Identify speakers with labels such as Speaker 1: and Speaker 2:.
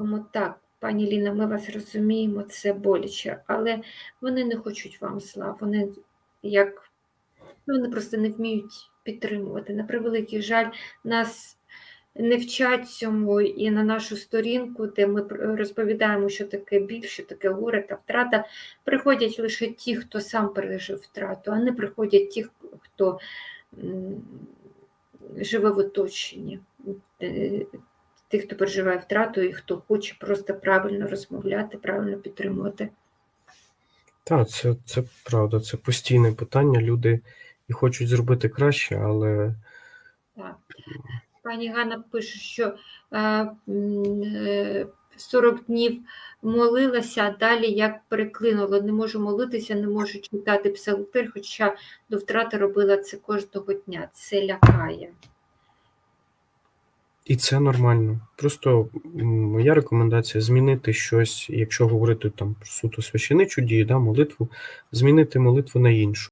Speaker 1: Тому так, пані Ліна, ми вас розуміємо, це боляче, але вони не хочуть вам зла. Вони як ну, вони просто не вміють підтримувати. На превеликий жаль, нас не вчать цьому і на нашу сторінку, де ми розповідаємо, що таке біль, що таке горе та втрата, приходять лише ті, хто сам пережив втрату, а не приходять ті, хто живе в оточенні. Е, Тих, хто переживає втрату і хто хоче просто правильно розмовляти, правильно підтримувати.
Speaker 2: Так, це, це правда, це постійне питання. Люди і хочуть зробити краще, але
Speaker 1: Так. Пані Ганна пише, що е, е, 40 днів молилася, а далі як переклинула, не можу молитися, не можу читати псалтир, хоча до втрати робила це кожного дня. Це лякає.
Speaker 2: І це нормально. Просто моя рекомендація змінити щось, якщо говорити там суто священичу дію, да, молитву, змінити молитву на іншу.